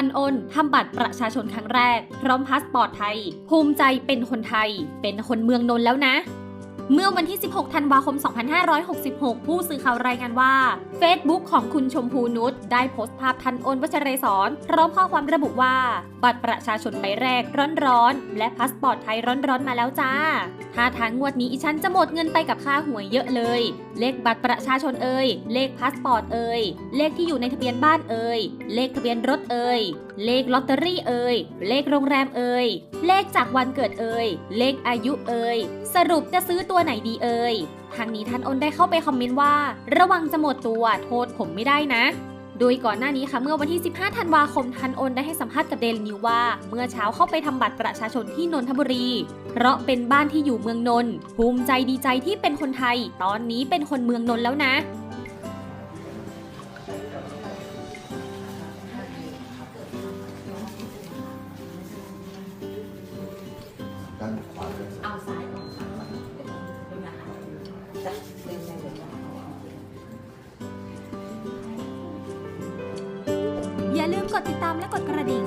ทันโอนทำบัตรประชาชนครั้งแรก พร้อมพาสปอร์ตไทย ภูมิใจเป็นคนไทย เป็นคนเมืองนนท์แล้วนะ เมื่อวันที่ 16 ธันวาคม 2566 ผู้สื่อข่าวรายงานว่า Facebook ของคุณชมพูนุชได้โพสต์ภาพทันโอนวัชเรศรพร้อมข้อความระบุว่า บัตรประชาชนใบแรกร้อนๆ และพาสปอร์ตไทยร้อนๆ มาแล้วจ้าถ้าทางงวดนี้อีฉันจะหมดเงินไปกับค่าหวยเยอะเลย เลขบัตรประชาชนเอ่ย เลขพาสปอร์ตเอ่ย เลขที่อยู่ในทะเบียนบ้านเอ่ย เลขทะเบียนรถเอ่ย เลขลอตเตอรี่เอ่ย เลขโรงแรมเอ่ย เลขจากวันเกิดเอ่ย เลขอายุเอ่ย สรุปจะซื้อตัวไหนดีเอ่ยทางนี้ท่านอ้นได้เข้าไปคอมเมนต์ว่า ระวังจะหมดตัวโทษผมไม่ได้นะโดยก่อนหน้านี้ค่ะเมื่อวันที่ 15 ธันวาคมทันโอนได้ให้สัมภาษณ์กับเดลนิวว่า เมื่อเช้าเข้าไปทำบัตรประชาชนที่นนทบุรี เพราะเป็นบ้านที่อยู่เมืองนนท์ภูมิใจดีใจที่เป็นคนไทย ตอนนี้เป็นคนเมืองนนท์แล้วนะด้านขวาเลยเอาซ้าย จะเดินไปเดินมาอย่าลืมกดติดตามและกดกระดิ่ง